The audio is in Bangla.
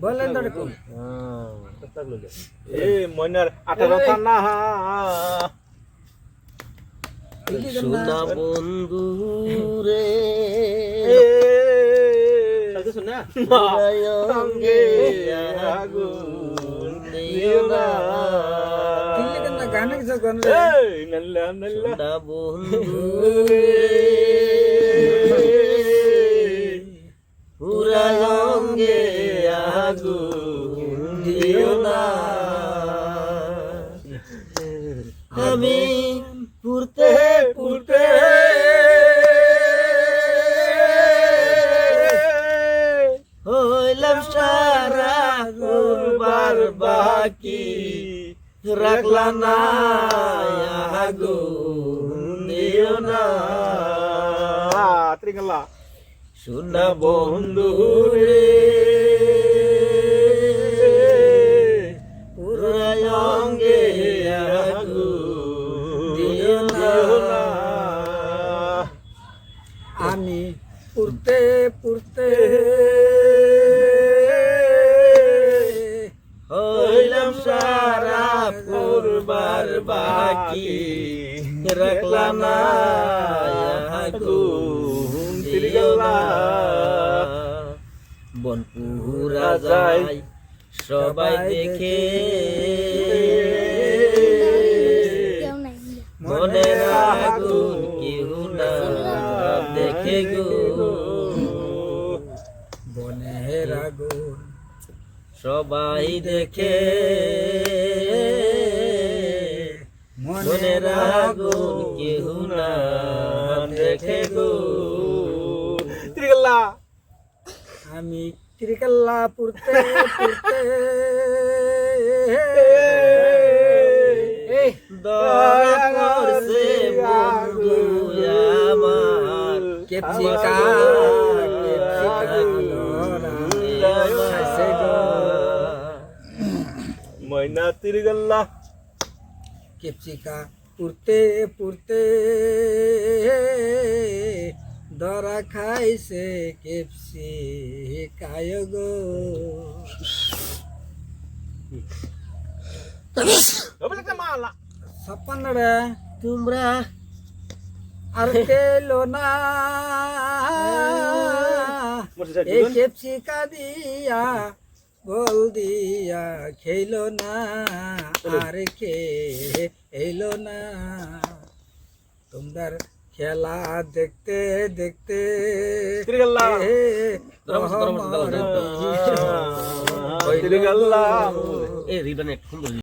বলেন এ মইনার 18 তা না। সোনা বন্ধু রে। শোনা? অঙ্গে আগুন দিও না। গানে গান নল্লা নল্লা। বন্ধু আর বাকি রাখলা না দিও না শোনা বন্ধু রে পুরায়ঙ্গে আগু দিও না আমি পুরতে পুরতে পূর্বার বাকি রাখলাম না বনপুরা যায় সবাই দেখে। মনে আগুন কেউ না দেখে গো বনের আগুন সবাই দেখে মনে রাগুন কেহ না দেখে গো। ত্রিকাল্লা। আমি ত্রিকাল্লা পুরতে পুরতে দয়া করছে বন্ধু আমার। কেপচিকা কেপচিকা मैना तिरगल्ला। किप्सिका पुरते पुरते। दरा खाई से केपसी कायो गो सपन रे तुमरा अरकेलो ना। एक केपसी का दिया গোল দিয়া খেল না আর কে এলো না? তোমার খেলা দেখতে দেখতে